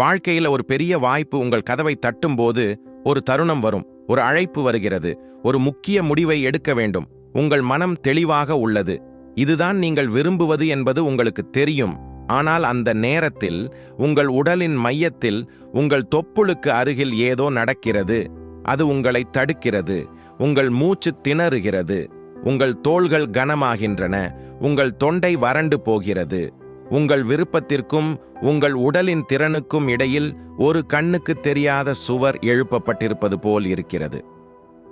வாழ்க்கையில ஒரு பெரிய வாய்ப்பு உங்கள் கதவை தட்டும்போது ஒரு தருணம் வரும் ஒரு அழைப்பு வருகிறது ஒரு முக்கிய முடிவை எடுக்க வேண்டும். உங்கள் மனம் தெளிவாக உள்ளது. இதுதான் நீங்கள் விரும்புவது என்பது உங்களுக்கு தெரியும். ஆனால் அந்த நேரத்தில் உங்கள் உடலின் மையத்தில் உங்கள் தொப்புளுக்கு அருகில் ஏதோ நடக்கிறது. அது உங்களை தடுக்கிறது. உங்கள் மூச்சு திணறுகிறது. உங்கள் தோள்கள் கனமாகின்றன. உங்கள் தொண்டை வறண்டு போகிறது. உங்கள் விருப்பத்திற்கும் உங்கள் உடலின் திறனுக்கும் இடையில் ஒரு கண்ணுக்கு தெரியாத சுவர் எழுப்பப்பட்டிருப்பது போல் இருக்கிறது.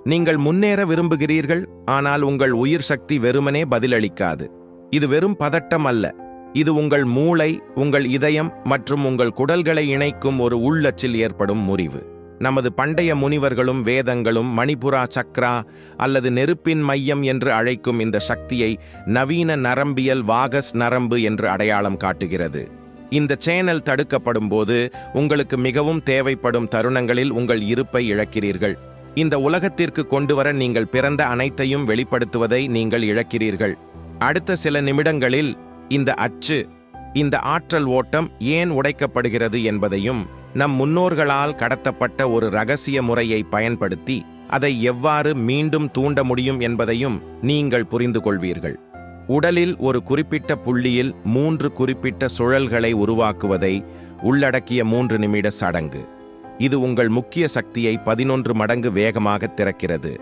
நீங்கள் முன்னேற விரும்புகிறீர்கள் ஆனால் உங்கள் உயிர் சக்தி வெறுமனே பதிலளிக்காது. இது வெறும் பதட்டம் அல்ல. இது உங்கள் மூளை உங்கள் இதயம் மற்றும் உங்கள் குடல்களை இணைக்கும் ஒரு உள்ளச்சில் ஏற்படும் முறிவு. நமது பண்டைய முனிவர்களும் வேதங்களும் மணிபுரா சக்ரா அல்லது நெருப்பின் மையம் என்று அழைக்கும் இந்த சக்தியை நவீன நரம்பியல் வாகஸ் நரம்பு என்று அடையாளம் காட்டுகிறது. இந்த சேனல் தடுக்கப்படும் போது உங்களுக்கு மிகவும் தேவைப்படும் தருணங்களில் உங்கள் இருப்பை இழக்கிறீர்கள். இந்த உலகத்திற்கு கொண்டுவர நீங்கள் பிறந்த அனைத்தையும் வெளிப்படுத்துவதை நீங்கள் இழக்கிறீர்கள். அடுத்த சில நிமிடங்களில் இந்த அச்சு இந்த ஆற்றல் ஓட்டம் ஏன் உடைக்கப்படுகிறது என்பதையும் நம் முன்னோர்களால் கடத்தப்பட்ட ஒரு ரகசிய முறையை பயன்படுத்தி அதை எவ்வாறு மீண்டும் தூண்ட முடியும் என்பதையும் நீங்கள் புரிந்து கொள்வீர்கள். உடலில் ஒரு குறிப்பிட்ட புள்ளியில் மூன்று குறிப்பிட்ட சுழல்களை உருவாக்குவதை உள்ளடக்கிய மூன்று நிமிட சடங்கு. இது உங்கள் முக்கிய சக்தியை பதினொன்று மடங்கு வேகமாக திறக்கிறது.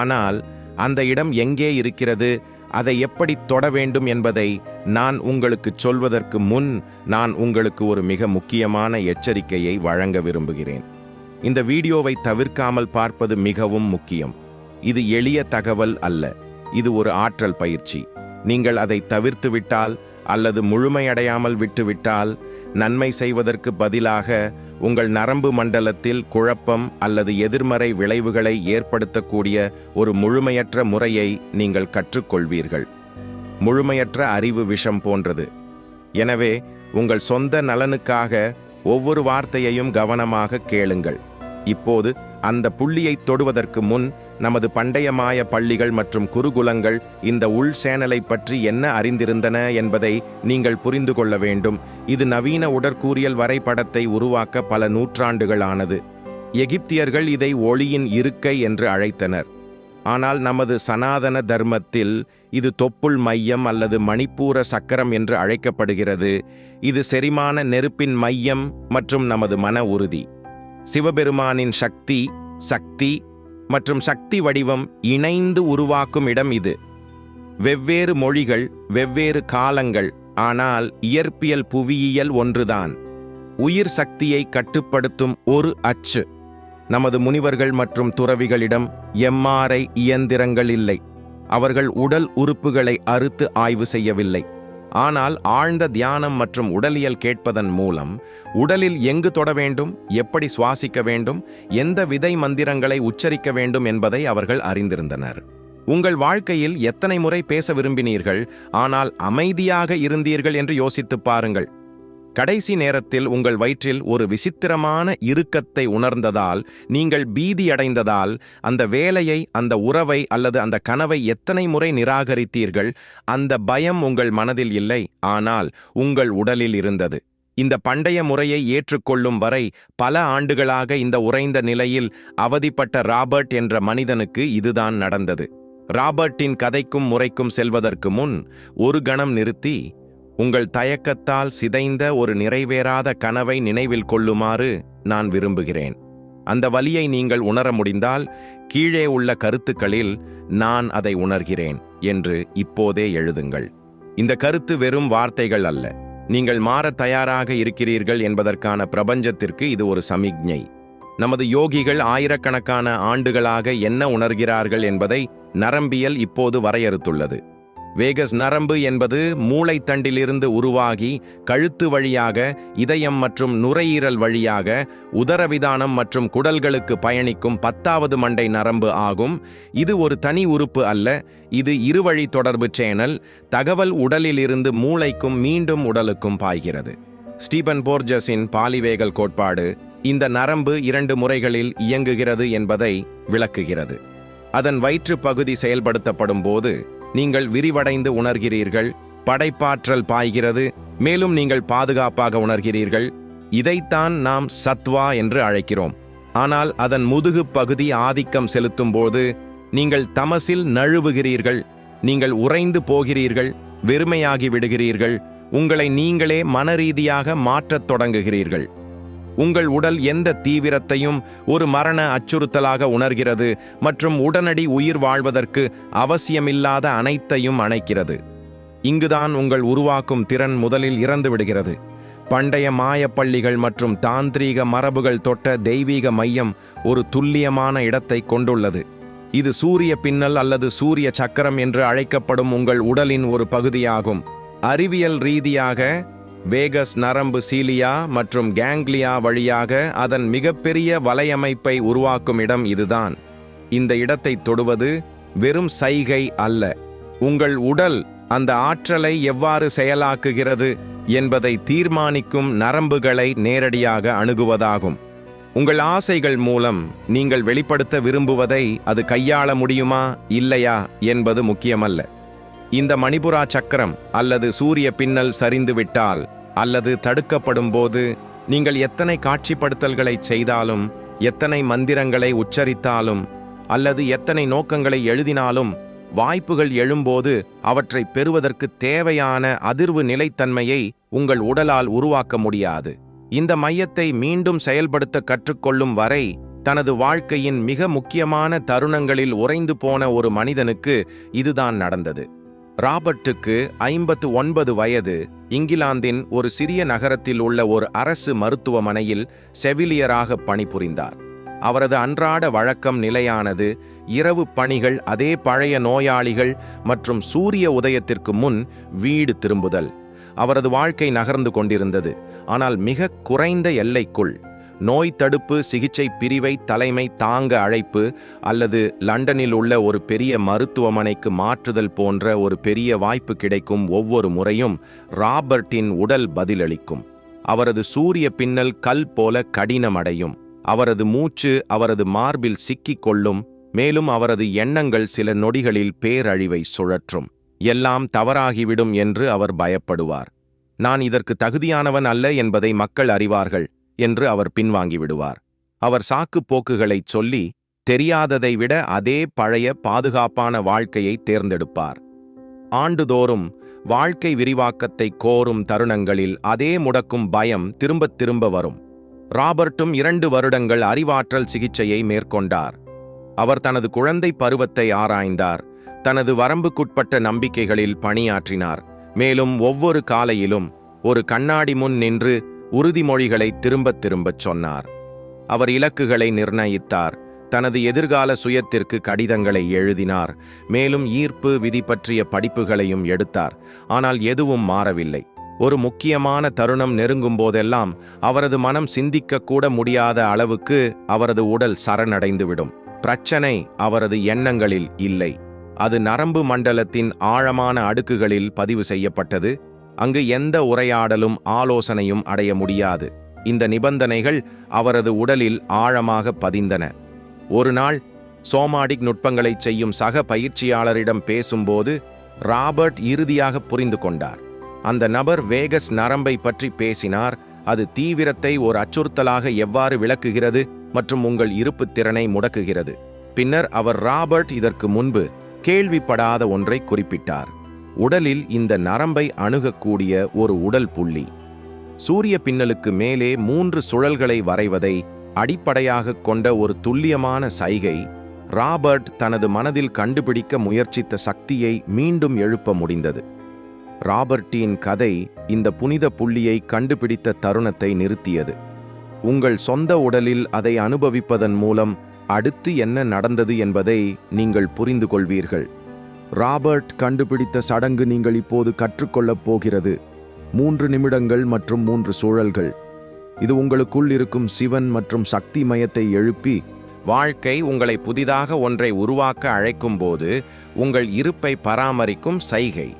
ஆனால் அந்த இடம் எங்கே இருக்கிறது? அதை எப்படி தொட வேண்டும் என்பதை நான் உங்களுக்குச் சொல்வதற்கு முன் நான் உங்களுக்கு ஒரு மிக முக்கியமான எச்சரிக்கையை வழங்க விரும்புகிறேன். இந்த வீடியோவை தவிர்க்காமல் பார்ப்பது மிகவும் முக்கியம். இது எளிய தகவல் அல்ல. இது ஒரு ஆற்றல் பயிற்சி. நீங்கள் அதை தவிர்த்துவிட்டால் அல்லது முழுமையடையாமல் விட்டுவிட்டால் நன்மை செய்வதற்கு பதிலாக உங்கள் நரம்பு மண்டலத்தில் குழப்பம் அல்லது எதிர்மறை விளைவுகளை ஏற்படுத்தக்கூடிய ஒரு முழுமையற்ற முறையை நீங்கள் கற்றுக்கொள்வீர்கள். முழுமையற்ற அறிவு விஷம் போன்றது. எனவே உங்கள் சொந்த நலனுக்காக ஒவ்வொரு வார்த்தையையும் கவனமாக கேளுங்கள். இப்போது அந்த புள்ளியை தொடுவதற்கு முன் நமது பண்டையமாய பள்ளிகள் மற்றும் குருகுலங்கள் இந்த உள் சேனலை பற்றி என்ன அறிந்திருந்தன என்பதை நீங்கள் புரிந்து கொள்ள வேண்டும். இது நவீன உடற்கூறியல் வரைபடத்தை உருவாக்க பல நூற்றாண்டுகள் ஆனது எகிப்தியர்கள் இதை ஒளியின் இருக்கை என்று அழைத்தனர். ஆனால் நமது சனாதன தர்மத்தில் இது தொப்புள் மையம் அல்லது மணிப்பூர சக்கரம் என்று அழைக்கப்படுகிறது. இது செரிமான நெருப்பின் மையம் மற்றும் நமது மன உறுதி. சிவபெருமானின் சக்தி சக்தி மற்றும் சக்தி வடிவம் இணைந்து உருவாக்கும் இடம் இது. வெவ்வேறு மொழிகள் வெவ்வேறு காலங்கள் ஆனால் இயற்பியல் புவியியல் ஒன்றுதான். உயிர் சக்தியை கட்டுப்படுத்தும் ஒரு அச்சு. நமது முனிவர்கள் மற்றும் துறவிகளிடம் எம்ஆர்ஐ இயந்திரங்கள் இல்லை. அவர்கள் உடல் உறுப்புகளை அறுத்து ஆய்வு செய்யவில்லை. ஆனால் ஆழ்ந்த தியானம் மற்றும் உடலியல் கேட்பதன் மூலம் உடலில் எங்கு தொட வேண்டும் எப்படி சுவாசிக்க வேண்டும் எந்த விதை மந்திரங்களை உச்சரிக்க வேண்டும் என்பதை அவர்கள் அறிந்திருந்தனர். உங்கள் வாழ்க்கையில் எத்தனை முறை பேச விரும்பினீர்கள் ஆனால் அமைதியாக இருந்தீர்கள் என்று யோசித்துப் பாருங்கள். கடைசி நேரத்தில் உங்கள் வயிற்றில் ஒரு விசித்திரமான இறுக்கத்தை உணர்ந்ததால் நீங்கள் பீதியடைந்ததால் அந்த வேலையை அந்த உறவை அல்லது அந்த கனவை எத்தனை முறை நிராகரித்தீர்கள் அந்த பயம் உங்கள் மனதில் இல்லை. ஆனால் உங்கள் உடலில் இருந்தது. இந்த பண்டைய முறையை ஏற்றுக்கொள்ளும் வரை பல ஆண்டுகளாக இந்த உறைந்த நிலையில் அவதிப்பட்ட ராபர்ட் என்ற மனிதனுக்கு இதுதான் நடந்தது. ராபர்ட்டின் கதைக்கும் முறைக்கும் செல்வதற்கு முன் ஒரு கணம் நிறுத்தி உங்கள் தயக்கத்தால் சிதைந்த ஒரு நிறைவேறாத கனவை நினைவில் கொள்ளுமாறு நான் விரும்புகிறேன். அந்த வலியை நீங்கள் உணர முடிந்தால் கீழே உள்ள கருத்துக்களில் நான் அதை உணர்கிறேன் என்று இப்போதே எழுதுங்கள். இந்த கருத்து வெறும் வார்த்தைகள் அல்ல. நீங்கள் மாறத் தயாராக இருக்கிறீர்கள் என்பதற்கான பிரபஞ்சத்திற்கு இது ஒரு சமிக்ஞை. நமது யோகிகள் ஆயிரக்கணக்கான ஆண்டுகளாக என்ன உணர்கிறார்கள் என்பதை நரம்பியல் இப்போது வரையறுத்துள்ளது. வேகஸ் நரம்பு என்பது மூளைத்தண்டிலிருந்து உருவாகி கழுத்து வழியாக இதயம் மற்றும் நுரையீரல் வழியாக உதரவிதானம் மற்றும் குடல்களுக்கு பயணிக்கும் பத்தாவது மண்டை நரம்பு ஆகும். இது ஒரு தனி உறுப்பு அல்ல இது இருவழி தொடர்பு சேனல் தகவல் உடலிலிருந்து மூளைக்கும் மீண்டும் உடலுக்கும் பாய்கிறது. ஸ்டீபன் போர்ஜஸின் பாலிவேகல் கோட்பாடு இந்த நரம்பு இரண்டு முறைகளில் இயங்குகிறது என்பதை விளக்குகிறது. அதன் வயிற்று பகுதி செயல்படுத்தப்படும் போது நீங்கள் விரிவடைந்து உணர்கிறீர்கள். படைப்பாற்றல் பாய்கிறது. மேலும் நீங்கள் பாதுகாப்பாக உணர்கிறீர்கள். இதைத்தான் நாம் சத்வா என்று அழைக்கிறோம். ஆனால் அதன் முதுகு பகுதி ஆதிக்கம் செலுத்தும்போது நீங்கள் தமசில் நழுவுகிறீர்கள். நீங்கள் உறைந்து போகிறீர்கள். வெறுமையாகி விடுகிறீர்கள். உங்களை நீங்களே மனரீதியாக மாற்றத் தொடங்குகிறீர்கள். உங்கள் உடல் எந்த தீவிரத்தையும் ஒரு மரண அச்சுறுத்தலாக உணர்கிறது மற்றும் உடனடி உயிர் வாழ்வதற்கு அவசியமில்லாத அனைத்தையும் அணைக்கிறது. இங்குதான் உங்கள் உருவாக்கும் திறன் முதலில் இறந்து விடுகிறது. பண்டைய மாயப்பள்ளிகள் மற்றும் தாந்திரீக மரபுகள் தொட்ட தெய்வீக மையம் ஒரு துல்லியமான இடத்தை கொண்டுள்ளது. இது சூரிய பின்னல் அல்லது சூரிய சக்கரம் என்று அழைக்கப்படும் உங்கள் உடலின் ஒரு பகுதியாகும். அறிவியல் ரீதியாக வேகஸ் நரம்பு சீலியா மற்றும் கேங்லியா வழியாக அதன் மிகப்பெரிய வலையமைப்பை உருவாக்கும் இடம் இதுதான். இந்த இடத்தை தொடுவது வெறும் சைகை அல்ல. உங்கள் உடல் அந்த ஆற்றலை எவ்வாறு செயலாக்குகிறது என்பதை தீர்மானிக்கும் நரம்புகளை நேரடியாக அணுகுவதாகும். உங்கள் ஆசைகள் மூலம் நீங்கள் வெளிப்படுத்த விரும்புவதை அது கையாள முடியுமா? இல்லையா? என்பது முக்கியமல்ல. இந்த மணிபுரா சக்கரம் அல்லது சூரிய பின்னல் சரிந்துவிட்டால் அல்லது தடுக்கப்படும் போது நீங்கள் எத்தனை காட்சிப்படுத்தல்களை செய்தாலும் எத்தனை மந்திரங்களை உச்சரித்தாலும் அல்லது எத்தனை நோக்கங்களை எழுதினாலும் வாய்ப்புகள் எழும்போது அவற்றை பெறுவதற்கு தேவையான அதிர்வு நிலைத்தன்மையை உங்கள் உடலால் உருவாக்க முடியாது. இந்த மையத்தை மீண்டும் செயல்படுத்த கற்றுக்கொள்ளும் வரை தனது வாழ்க்கையின் மிக முக்கியமான தருணங்களில் உறைந்து போன ஒரு மனிதனுக்கு இதுதான் நடந்தது. ராபர்ட்டுக்கு ஐம்பத்து ஒன்பது வயது. இங்கிலாந்தின் ஒரு சிறிய நகரத்தில் உள்ள ஒரு அரசு மருத்துவமனையில் செவிலியராக பணிபுரிந்தார். அவரது அன்றாட வழக்கம் நிலையானது இரவு பணிகள் அதே பழைய நோயாளிகள் மற்றும் சூரிய உதயத்திற்கு முன் வீடு திரும்புதல். அவரது வாழ்க்கை நகர்ந்து கொண்டிருந்தது ஆனால் மிக குறைந்த எல்லைக்குள். நோய் தடுப்பு சிகிச்சை பிரிவை தலைமை தாங்க அழைப்பு அல்லது லண்டனில் உள்ள ஒரு பெரிய மருத்துவமனைக்கு மாற்றுதல் போன்ற ஒரு பெரிய வாய்ப்பு கிடைக்கும் ஒவ்வொரு முறையும் ராபர்ட்டின் உடல் பதிலளிக்கும். அவரது சூரிய பின்னல் கல் போல கடினமடையும். அவரது மூச்சு அவரது மார்பில் சிக்கிக் கொள்ளும். மேலும் அவரது எண்ணங்கள் சில நொடிகளில் பேரழிவை சுழற்றும். எல்லாம் தவறாகிவிடும் என்று அவர் பயப்படுவார். நான் இதற்கு தகுதியானவன் அல்ல என்பதை மக்கள் அறிவார்கள். என்று அவர் பின்வாங்கிவிடுவார். அவர் சாக்கு போக்குகளைச் சொல்லி தெரியாததை விட அதே பழைய பாதுகாப்பான வாழ்க்கையை தேர்ந்தெடுப்பார். ஆண்டுதோறும் வாழ்க்கை விரிவாக்கத்தை கோரும் தருணங்களில் அதே முடக்கும் பயம் திரும்பத் திரும்ப வரும். ராபர்ட்டும் இரண்டு வருடங்கள் அறிவாற்றல் சிகிச்சையை மேற்கொண்டார். அவர் தனது குழந்தை பருவத்தை ஆராய்ந்தார். தனது வரம்புக்குட்பட்ட நம்பிக்கைகளில் பணியாற்றினார். மேலும் ஒவ்வொரு காலையிலும் ஒரு கண்ணாடி முன் நின்று உறுதிமொழிகளை திரும்பத் திரும்பச் சொன்னார். அவர் இலக்குகளை நிர்ணயித்தார். தனது எதிர்கால சுயத்திற்கு கடிதங்களை எழுதினார். மேலும் ஈர்ப்பு விதி பற்றிய படிப்புகளையும் எடுத்தார். ஆனால் எதுவும் மாறவில்லை. ஒரு முக்கியமான தருணம் நெருங்கும் போதெல்லாம் அவரது மனம் சிந்திக்கக்கூட முடியாத அளவுக்கு அவரது உடல் சரணடைந்துவிடும். பிரச்சனை அவரது எண்ணங்களில் இல்லை. அது நரம்பு மண்டலத்தின் ஆழமான அடுக்குகளில் பதிவு செய்யப்பட்டது. அங்கு எந்த உரையாடலும் ஆலோசனையும் அடைய முடியாது. இந்த நிபந்தனைகள் அவரது உடலில் ஆழமாக பதிந்தன. ஒரு நாள் சோமாடிக் நுட்பங்களைச் செய்யும் சக பயிற்சியாளரிடம் பேசும்போது ராபர்ட் இறுதியாக புரிந்து கொண்டார். அந்த நபர் வேகஸ் நரம்பை பற்றி பேசினார் அது தீவிரத்தை ஒரு அச்சுறுத்தலாக எவ்வாறு விளக்குகிறது மற்றும் உங்கள் இருப்புத் திறனை முடக்குகிறது. பின்னர் அவர் ராபர்ட் இதற்கு முன்பு கேள்விப்படாத ஒன்றை குறிப்பிட்டார். உடலில் இந்த நரம்பை அணுகக்கூடிய ஒரு உடல் புள்ளி. சூரிய பின்னலுக்கு மேலே மூன்று சுழல்களை வரைவதை அடிப்படையாகக் கொண்ட ஒரு துல்லியமான சைகை ராபர்ட் தனது மனதில் கண்டுபிடிக்க முயற்சித்த சக்தியை மீண்டும் எழுப்ப முடிந்தது. ராபர்ட்டின் கதை இந்த புனித புள்ளியை கண்டுபிடித்த தருணத்தை நிறுத்தியது. உங்கள் சொந்த உடலில் அதை அனுபவிப்பதன் மூலம் அடுத்து என்ன நடந்தது என்பதை நீங்கள் புரிந்து கொள்வீர்கள் ராபர்ட் கண்டுபிடித்த சடங்கு நீங்கள் இப்போது கற்றுக்கொள்ளப் போகிறது. மூன்று நிமிடங்கள் மற்றும் மூன்று சூழல்கள். இது உங்களுக்குள் இருக்கும் சிவன் மற்றும் சக்தி மயத்தை எழுப்பி வாழ்க்கை உங்களை புதிதாக ஒன்றை உருவாக்க அழைக்கும் போது உங்கள் இருப்பை பராமரிக்கும் சைகை.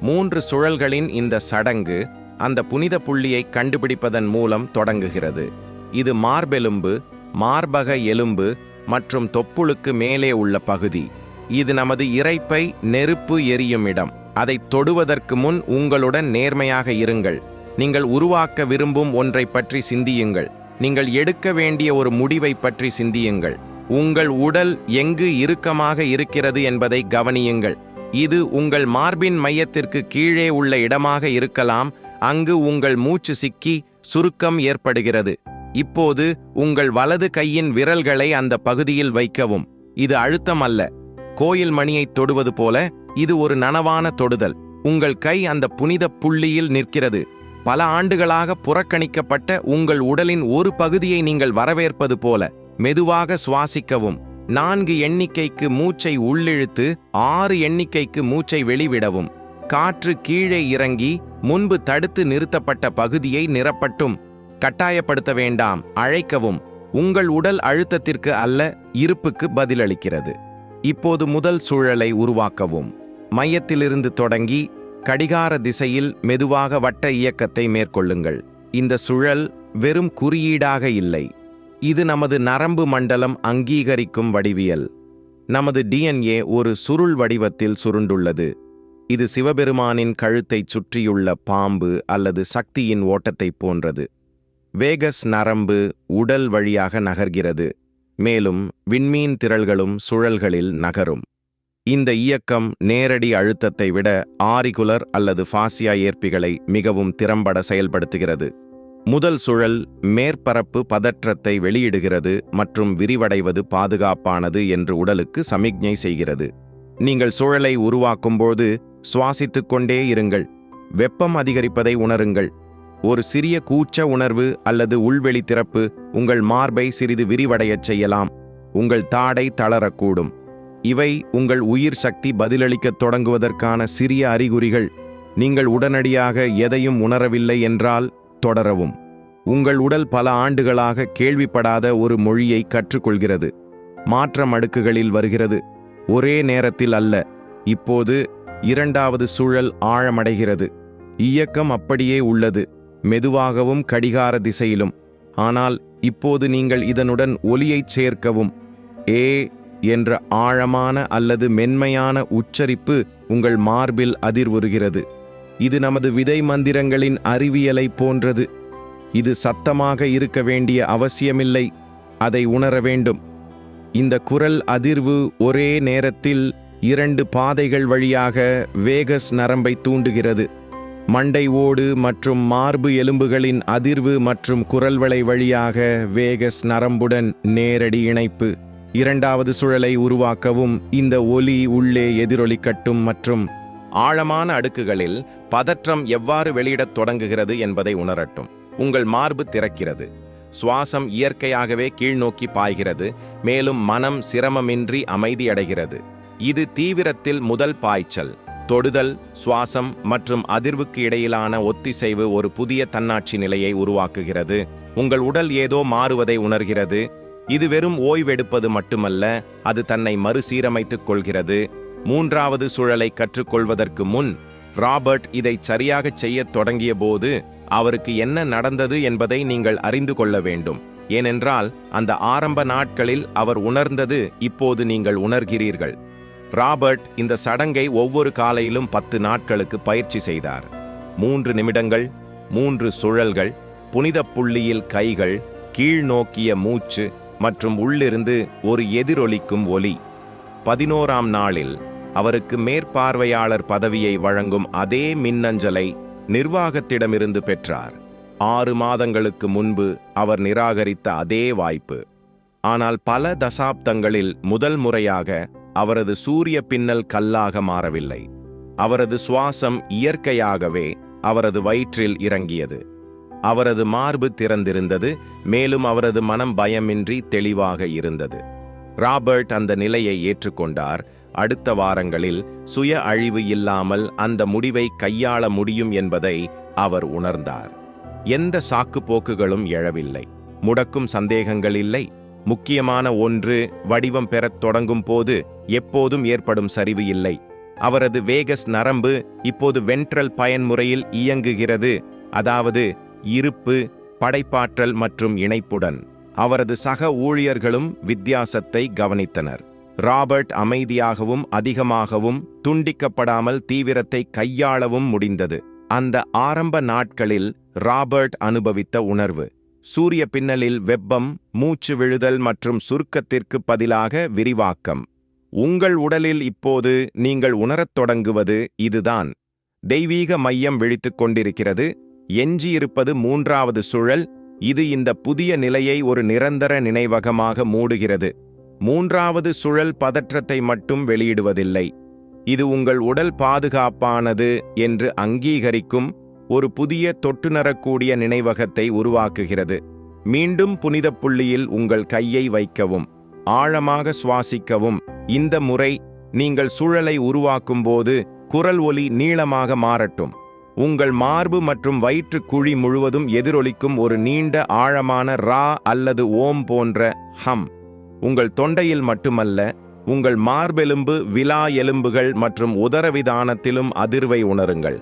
மூன்று சுழல்களின் இந்த சடங்கு அந்த புனித புள்ளியை கண்டுபிடிப்பதன் மூலம் தொடங்குகிறது. இது மார்பெலும்பு மார்பக எலும்பு மற்றும் தொப்புளுக்கு மேலே உள்ள பகுதி. இது நமது இரைப்பை நெருப்பு எரியும் இடம். அதை தொடுவதற்கு முன் உங்களுடன் நேர்மையாக இருங்கள். நீங்கள் உருவாக்க விரும்பும் ஒன்றை பற்றி சிந்தியுங்கள். நீங்கள் எடுக்க வேண்டிய ஒரு முடிவை பற்றி சிந்தியுங்கள். உங்கள் உடல் எங்கு இறுக்கமாக இருக்கிறது என்பதை கவனியுங்கள். இது உங்கள் மார்பின் மையத்திற்கு கீழே உள்ள இடமாக இருக்கலாம். அங்கு உங்கள் மூச்சு சிக்கி சுருக்கம் ஏற்படுகிறது. இப்போது உங்கள் வலது கையின் விரல்களை அந்த பகுதியில் வைக்கவும். இது அழுத்தம் அல்ல கோயில் மணியைத் தொடுவது போல இது ஒரு நனவான தொடுதல். உங்கள் கை அந்த புனித புள்ளியில் நிற்கிறது. பல ஆண்டுகளாக புறக்கணிக்கப்பட்ட உங்கள் உடலின் ஒரு பகுதியை நீங்கள் வரவேற்பது போல மெதுவாக சுவாசிக்கவும். நான்கு எண்ணிக்கைக்கு மூச்சை உள்ளிழுத்து ஆறு எண்ணிக்கைக்கு மூச்சை வெளிவிடவும். காற்று கீழே இறங்கி முன்பு தடுத்து நிறுத்தப்பட்ட பகுதியை நிரப்பட்டும். கட்டாயப்படுத்த வேண்டாம். அழைக்கவும். உங்கள் உடல் அழுத்தத்திற்கு அல்ல இருப்புக்கு பதிலளிக்கிறது. இப்போது முதல் சூழலை உருவாக்கவும். மையத்திலிருந்து தொடங்கி கடிகார திசையில் மெதுவாக வட்ட இயக்கத்தை மேற்கொள்ளுங்கள். இந்த சுழல் வெறும் குறியீடாக இல்லை. இது நமது நரம்பு மண்டலம் அங்கீகரிக்கும் வடிவியல். நமது டிஎன்ஏ ஒரு சுருள் வடிவத்தில் சுருண்டுள்ளது. இது சிவபெருமானின் கழுத்தைச் சுற்றியுள்ள பாம்பு அல்லது சக்தியின் ஓட்டத்தைப் போன்றது. வேகஸ் நரம்பு உடல் வழியாக நகர்கிறது. மேலும் விண்மீன் திரள்களும் சுழல்களில் நகரும். இந்த இயக்கம் நேரடி அழுத்தத்தை விட ஆரிகுலர் அல்லது ஃபாசியா ஏற்பிகளை மிகவும் திறம்பட செயல்படுத்துகிறது. முதல் சுழல் மேற்பரப்பு பதற்றத்தை வெளியிடுகிறது மற்றும் விரிவடைவது பாதுகாப்பானது என்று உடலுக்கு சமிக்ஞை செய்கிறது. நீங்கள் சுழலை உருவாக்கும்போது சுவாசித்துக்கொண்டே இருங்கள். வெப்பம் அதிகரிப்பதை உணருங்கள். ஒரு சிறிய கூச்ச உணர்வு அல்லது உள்வெளி திறப்பு உங்கள் மார்பை சிறிது விரிவடையச் செய்யலாம். உங்கள் தாடை தளரக்கூடும். இவை உங்கள் உயிர் சக்தி பதிலளிக்கத் தொடங்குவதற்கான சிறிய அறிகுறிகள். நீங்கள் உடனடியாக எதையும் உணரவில்லை என்றால் தொடரவும். உங்கள் உடல் பல ஆண்டுகளாக கேள்விப்படாத ஒரு மொழியை கற்றுக்கொள்கிறது. மாற்றம் அடுக்குகளில் வருகிறது. ஒரே நேரத்தில் அல்ல. இப்போது இரண்டாவது சூழல் ஆழமடைகிறது. இயக்கம் அப்படியே உள்ளது. மெதுவாகவும் கடிகார திசையிலும். ஆனால் இப்போது நீங்கள் இதனுடன் ஒலியைச் சேர்க்கவும். ஏ என்ற ஆழமான அல்லது மென்மையான உச்சரிப்பு உங்கள் மார்பில் அதிர்வுறுகிறது. இது நமது விதை மந்திரங்களின் அறிவியலை போன்றது. இது சத்தமாக இருக்க வேண்டிய அவசியமில்லை. அதை உணர வேண்டும். இந்த குரல் அதிர்வு ஒரே நேரத்தில் இரண்டு பாதைகள் வழியாக வேகஸ் நரம்பை தூண்டுகிறது. மண்டை ஓடு மற்றும் மார்பு எலும்புகளின் அதிர்வு மற்றும் குரல்வளை வழியாக வேகஸ் நரம்புடன் நேரடி இணைப்பு. இரண்டாவது சுழலை உருவாக்கவும் இந்த ஒலி உள்ளே எதிரொலிக்கட்டும் மற்றும் ஆழமான அடுக்குகளில் பதற்றம் எவ்வாறு வெளியிடத் தொடங்குகிறது என்பதை உணரட்டும். உங்கள் மார்பு திறக்கிறது. சுவாசம் இயற்கையாகவே கீழ்நோக்கி பாய்கிறது. மேலும் மனம் சிரமமின்றி அமைதியடைகிறது. இது தீவிரத்தில் முதல் பாய்ச்சல். தொடுதல் சுவாசம் மற்றும் அதிர்வுக்கு இடையிலான ஒத்திசைவு ஒரு புதிய தன்னாட்சி நிலையை உருவாக்குகிறது. உங்கள் உடல் ஏதோ மாறுவதை உணர்கிறது. இது வெறும் ஓய்வெடுப்பது மட்டுமல்ல அது தன்னை மறுசீரமைத்துக் கொள்கிறது. மூன்றாவது சூழலை கற்றுக்கொள்வதற்கு முன் ராபர்ட் இதை சரியாகச் செய்யத் தொடங்கிய போது அவருக்கு என்ன நடந்தது என்பதை நீங்கள் அறிந்து கொள்ள வேண்டும். ஏனென்றால் அந்த ஆரம்ப நாட்களில் அவர் உணர்ந்தது இப்போது நீங்கள் உணர்கிறீர்கள். ராபர்ட் இந்த சடங்கை ஒவ்வொரு காலையிலும் பத்து நாட்களுக்கு பயிற்சி செய்தார். மூன்று நிமிடங்கள் மூன்று சுழல்கள் புனித புள்ளியில் கைகள் கீழ்நோக்கிய மூச்சு மற்றும் உள்ளிருந்து ஒரு எதிரொலிக்கும் ஒலி. பதினோராம் நாளில் அவருக்கு மேற்பார்வையாளர் பதவியை வழங்கும் அதே மின்னஞ்சலை நிர்வாகத்திடமிருந்து பெற்றார். ஆறு மாதங்களுக்கு முன்பு அவர் நிராகரித்த அதே வாய்ப்பு. ஆனால் பல தசாப்தங்களில் முதல் முறையாக அவரது சூரிய பின்னல் கல்லாக மாறவில்லை. அவரது சுவாசம் இயற்கையாகவே அவரது வயிற்றில் இறங்கியது. அவரது மார்பு திறந்திருந்தது மேலும் அவரது மனம் பயமின்றி தெளிவாக இருந்தது. ராபர்ட் அந்த நிலையை ஏற்றுக்கொண்டார். அடுத்த வாரங்களில் சுய அழிவு இல்லாமல் அந்த முடிவை கையாள முடியும் என்பதை அவர் உணர்ந்தார். எந்த சாக்குப்போக்குகளும் எழவில்லை. முடக்கும் சந்தேகங்கள் இல்லை. முக்கியமான ஒன்று வடிவம் பெறத் தொடங்கும் போது எப்போதும் ஏற்படும் சரிவு இல்லை. அவரது வேகஸ் நரம்பு இப்போது வென்ட்ரல் பயன்முறையில் இயங்குகிறது அதாவது இருப்பு படைப்பாற்றல் மற்றும் இணைப்புடன். அவரது சக ஊழியர்களும் வித்தியாசத்தை கவனித்தனர். ராபர்ட் அமைதியாகவும் அதிகமாகவும் துண்டிக்கப்படாமல் தீவிரத்தை கையாளவும் முடிந்தது. அந்த ஆரம்ப நாட்களில் ராபர்ட் அனுபவித்த உணர்வு. சூரிய பின்னலில் வெப்பம் மூச்சு விழுதல் மற்றும் சுருக்கத்திற்கு பதிலாக விரிவாக்கம். உங்கள் உடலில் இப்போது நீங்கள் உணரத் தொடங்குவது இதுதான். தெய்வீக மையம் விழித்துக் கொண்டிருக்கிறது. எஞ்சியிருப்பது மூன்றாவது சுழல். இது இந்த புதிய நிலையை ஒரு நிரந்தர நினைவகமாக மூடுகிறது. மூன்றாவது சுழல் பதற்றத்தை மட்டும் வெளியிடுவதில்லை. இது உங்கள் உடல் பாதுகாப்பானது என்று அங்கீகரிக்கும் ஒரு புதிய தொட்டுணரக்கூடிய நினைவகத்தை உருவாக்குகிறது. மீண்டும் புனித புள்ளியில் உங்கள் கையை வைக்கவும் ஆழமாக சுவாசிக்கவும். இந்த முறை நீங்கள் சூழலை உருவாக்கும்போது குரல் ஒலி நீளமாக மாறட்டும். உங்கள் மார்பு மற்றும் வயிற்று குழி முழுவதும் எதிரொலிக்கும் ஒரு நீண்ட ஆழமான ரா அல்லது ஓம் போன்ற ஹம் உங்கள் தொண்டையில் மட்டுமல்ல உங்கள் மார்பெலும்பு விலா எலும்புகள் மற்றும் உதரவிதானத்திலும் அதிர்வை உணருங்கள்.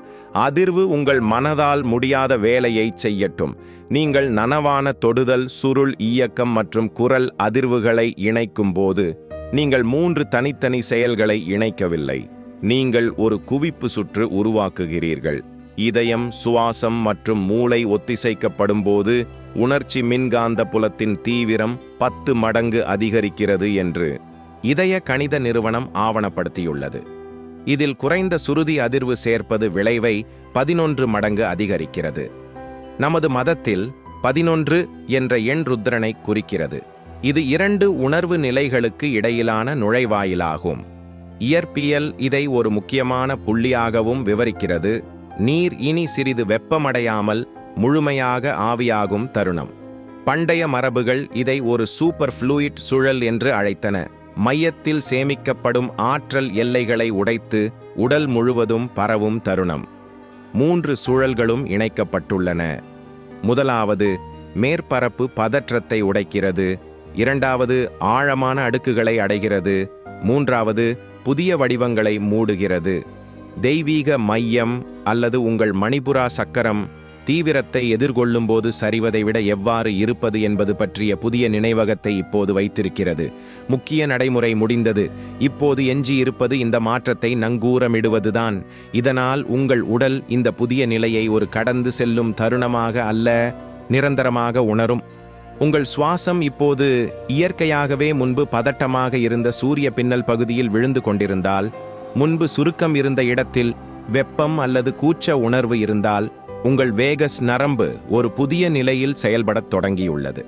அதிர்வு உங்கள் மனதால் முடியாத வேலையை செய்யட்டும். நீங்கள் நனவான தொடுதல் சுருள் இயக்கம் மற்றும் குரல் அதிர்வுகளை இணைக்கும் போது நீங்கள் மூன்று தனித்தனி செயல்களை இணைக்கவில்லை. நீங்கள் ஒரு குவிப்பு சுற்று உருவாக்குகிறீர்கள். இதயம் சுவாசம் மற்றும் மூளை ஒத்திசைக்கப்படும்போது உணர்ச்சி மின்காந்த புலத்தின் தீவிரம் பத்து மடங்கு அதிகரிக்கிறது என்று இதய கணித நிறுவனம் ஆவணப்படுத்தியுள்ளது. இதில் குறைந்த சுருதி அதிர்வு சேர்ப்பது விளைவை பதினொன்று மடங்கு அதிகரிக்கிறது. நமது மதத்தில் பதினொன்று என்ற எண் ருத்ரனை குறிக்கிறது. இது இரண்டு உணர்வு நிலைகளுக்கு இடையிலான நுழைவாயிலாகும். இயற்பியல் இதை ஒரு முக்கியமான புள்ளியாகவும் விவரிக்கிறது. நீர் இனி சிறிது வெப்பமடையாமல் முழுமையாக ஆவியாகும் தருணம். பண்டைய மரபுகள் இதை ஒரு சூப்பர் ஃப்ளூயிட் சுழல் என்று அழைத்தன. மையத்தில் சேமிக்கப்படும் ஆற்றல் எல்லைகளை உடைத்து உடல் முழுவதும் பரவும் தருணம். மூன்று சுழல்களும் இணைக்கப்பட்டுள்ளன. முதலாவது மேற்பரப்பு பதற்றத்தை உடைக்கிறது. இரண்டாவது ஆழமான அடுக்குகளை அடைகிறது. மூன்றாவது புதிய வடிவங்களை மூடுகிறது. தெய்வீக மையம் அல்லது உங்கள் மணிபுரா சக்கரம் தீவிரத்தை எதிர்கொள்ளும்போது சரிவதை விட எவ்வாறு இருப்பது என்பது பற்றிய புதிய நினைவகத்தை இப்போது வைத்திருக்கிறது. முக்கிய நடைமுறை முடிந்தது. இப்போது எஞ்சியிருப்பது இந்த மாற்றத்தை நங்கூரமிடுவதுதான். இதனால் உங்கள் உடல் இந்த புதிய நிலையை ஒரு கடந்து செல்லும் தருணமாக அல்ல நிரந்தரமாக உணரும். உங்கள் சுவாசம் இப்போது இயற்கையாகவே முன்பு பதட்டமாக இருந்த சூரிய பின்னல் பகுதியில் விழுந்து கொண்டிருந்தால் முன்பு சுருக்கம் இருந்த இடத்தில் வெப்பம் அல்லது கூச்ச உணர்வு இருந்தால் உங்கள் வேகஸ் நரம்பு ஒரு புதிய நிலையில் செயல்படத் தொடங்கியுள்ளது.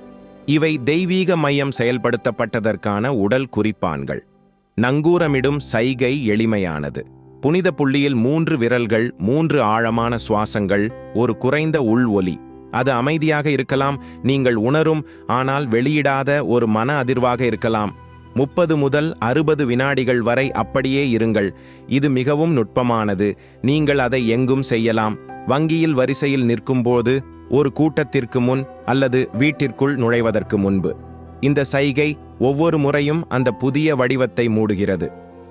இவை தெய்வீக மையம் செயல்படுத்தப்பட்டதற்கான உடல் குறிப்பான்கள். நங்கூரமிடும் சைகை எளிமையானது. புனித புள்ளியில் மூன்று விரல்கள் மூன்று ஆழமான சுவாசங்கள் ஒரு குறைந்த உள் ஒலி. அது அமைதியாக இருக்கலாம் நீங்கள் உணரும் ஆனால் வெளியிடாத ஒரு மன அதிர்வாக இருக்கலாம். முப்பது முதல் அறுபது வினாடிகள் வரை அப்படியே இருங்கள். இது மிகவும் நுட்பமானது. நீங்கள் அதை எங்கும் செய்யலாம். வங்கியில் வரிசையில் நிற்கும்போது ஒரு கூட்டத்திற்கு முன் அல்லது வீட்டிற்குள் நுழைவதற்கு முன்பு. இந்த சைகை ஒவ்வொரு முறையும் அந்த புதிய வடிவத்தை மூடுகிறது.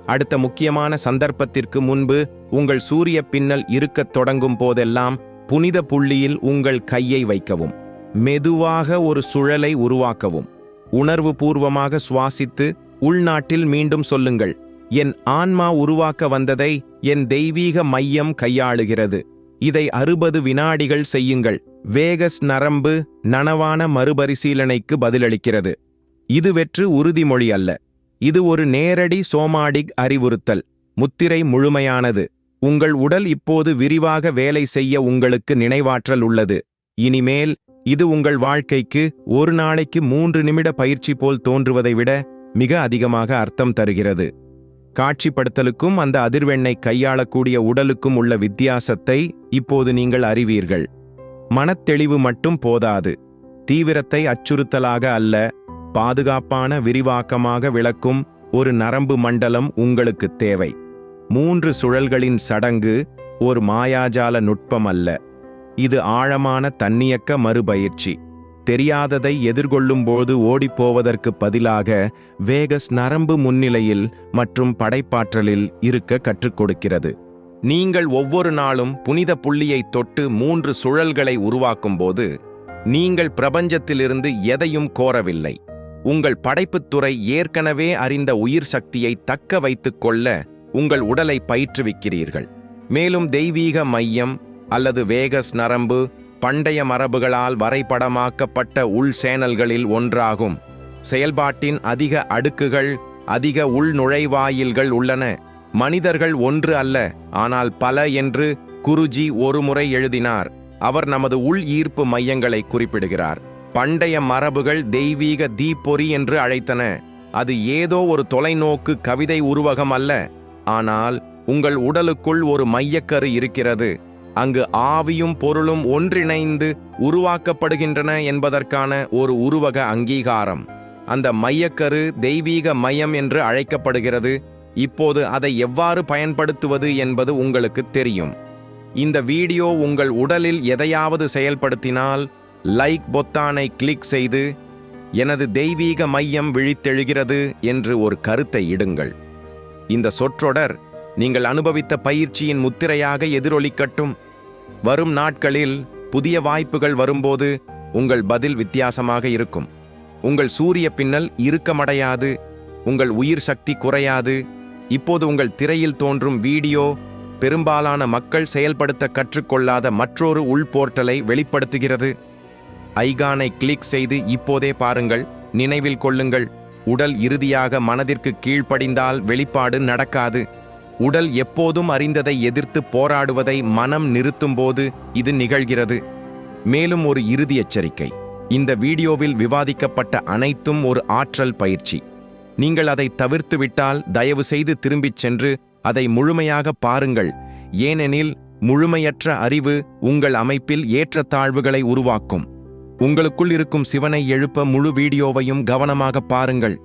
அடுத்த முக்கியமான சந்தர்ப்பத்திற்கு முன்பு உங்கள் சூரிய பின்னல் இருக்கத் தொடங்கும் போதெல்லாம் புனித புள்ளியில் உங்கள் கையை வைக்கவும். மெதுவாக ஒரு சுழலை உருவாக்கவும். உணர்வு பூர்வமாக சுவாசித்து உள்நாட்டில் மீண்டும் சொல்லுங்கள். என் ஆன்மா உருவாக்க வந்ததை என் தெய்வீக மையம் கையாளுகிறது. இதை அறுபது வினாடிகள் செய்யுங்கள். வேகஸ் நரம்பு நனவான மறுபரிசீலனைக்கு பதிலளிக்கிறது. இது வெற்று உறுதிமொழி அல்ல. இது ஒரு நேரடி சோமாடிக் அறிவுறுத்தல். முத்திரை முழுமையானது. உங்கள் உடல் இப்போது விரிவாக வேலை செய்ய உங்களுக்கு நினைவாற்றல் உள்ளது. இனிமேல் இது உங்கள் வாழ்க்கைக்கு ஒரு நாளைக்கு மூன்று நிமிட பயிற்சி போல் தோன்றுவதை விட மிக அதிகமாக அர்த்தம் தருகிறது. காட்சிப்படுத்தலுக்கும் அந்த அதிர்வெண்ணை கையாளக்கூடிய உடலுக்கும் உள்ள வித்தியாசத்தை இப்போது நீங்கள் அறிவீர்கள். மனத்தெளிவு மட்டும் போதாது. தீவிரத்தை அச்சுறுத்தலாக அல்ல பாதுகாப்பான விரிவாக்கமாக விளக்கும் ஒரு நரம்பு மண்டலம் உங்களுக்கு தேவை. மூன்று சுழல்களின் சடங்கு ஒரு மாயாஜால நுட்பம் அல்ல. இது ஆழமான தன்னியக்க மறுபயிற்சி. தெரியாததை எதிர்கொள்ளும்போது ஓடிப்போவதற்கு பதிலாக வேகஸ் நரம்பு முன்னிலையில் மற்றும் படைப்பாற்றலில் இருக்க கற்றுக் கொடுக்கிறது. நீங்கள் ஒவ்வொரு நாளும் புனித புள்ளியை தொட்டு மூன்று சுழல்களை உருவாக்கும்போது நீங்கள் பிரபஞ்சத்திலிருந்து எதையும் கோரவில்லை. உங்கள் படைப்புத்துறை ஏற்கனவே அறிந்த உயிர் சக்தியை தக்க வைத்துக் கொள்ள உங்கள் உடலை பயிற்றுவிக்கிறீர்கள். மேலும் தெய்வீக மையம் அல்லது வேகஸ் நரம்பு பண்டைய மரபுகளால் வரைபடமாக்கப்பட்ட உள் சேனல்களில் ஒன்றாகும். செயல்பாட்டின் அதிக அடுக்குகள் அதிக உள்நுழைவாயில்கள் உள்ளன. மனிதர்கள் ஒன்று அல்ல ஆனால் பல என்று குருஜி ஒருமுறை எழுதினார். அவர் நமது உள் ஈர்ப்பு மையங்களை குறிப்பிடுகிறார். பண்டைய மரபுகள் தெய்வீக தீப்பொறி என்று அழைத்தன. அது ஏதோ ஒரு தொலைநோக்கு கவிதை உருவகம் அல்ல. ஆனால் உங்கள் உடலுக்குள் ஒரு மையக்கரு இருக்கிறது. அங்கு ஆவியும் பொருளும் ஒன்றிணைந்து உருவாக்கப்படுகின்றன என்பதற்கான ஒரு உருவக அங்கீகாரம். அந்த மையக்கரு தெய்வீக மையம் என்று அழைக்கப்படுகிறது. இப்போது அதை எவ்வாறு பயன்படுத்துவது என்பது உங்களுக்கு தெரியும். இந்த வீடியோ உங்கள் உடலில் எதையாவது செயல்படுத்தினால் லைக் பொத்தானை கிளிக் செய்து எனது தெய்வீக மையம் விழித்தெழுகிறது என்று ஒரு கருத்தை இடுங்கள். இந்த சொற்றொடர் நீங்கள் அனுபவித்த பயிற்சியின் முத்திரையாக எதிரொலிக்கட்டும். வரும் நாட்களில் புதிய வாய்ப்புகள் வரும்போது உங்கள் பதில் வித்தியாசமாக இருக்கும். உங்கள் சூரிய பின்னல் இறுக்கமடையாது. உங்கள் உயிர் சக்தி குறையாது. இப்போது உங்கள் திரையில் தோன்றும் வீடியோ பெரும்பாலான மக்கள் செயல்படுத்த கற்றுக்கொள்ளாத மற்றொரு உள்போர்ட்டலை வெளிப்படுத்துகிறது. ஐகானை கிளிக் செய்து இப்போதே பாருங்கள் நினைவில் கொள்ளுங்கள். உடல் இறுதியாக மனதிற்கு கீழ்ப்படிந்தால் வெளிப்பாடு நடக்காது. உடல் எப்போதும் அறிந்ததை எதிர்த்து போராடுவதை மனம் நிறுத்தும்போது இது நிகழ்கிறது. மேலும் ஒரு இறுதி எச்சரிக்கை. இந்த வீடியோவில் விவாதிக்கப்பட்ட அனைத்தும் ஒரு ஆற்றல் பயிற்சி. நீங்கள் அதை தவிர்த்துவிட்டால் தயவு செய்து திரும்பிச் சென்று அதை முழுமையாக பாருங்கள். ஏனெனில் முழுமையற்ற அறிவு உங்கள் அமைப்பில் ஏற்றத்தாழ்வுகளை உருவாக்கும். உங்களுக்குள் இருக்கும் சிவனை எழுப்ப முழு வீடியோவையும் கவனமாக பாருங்கள்.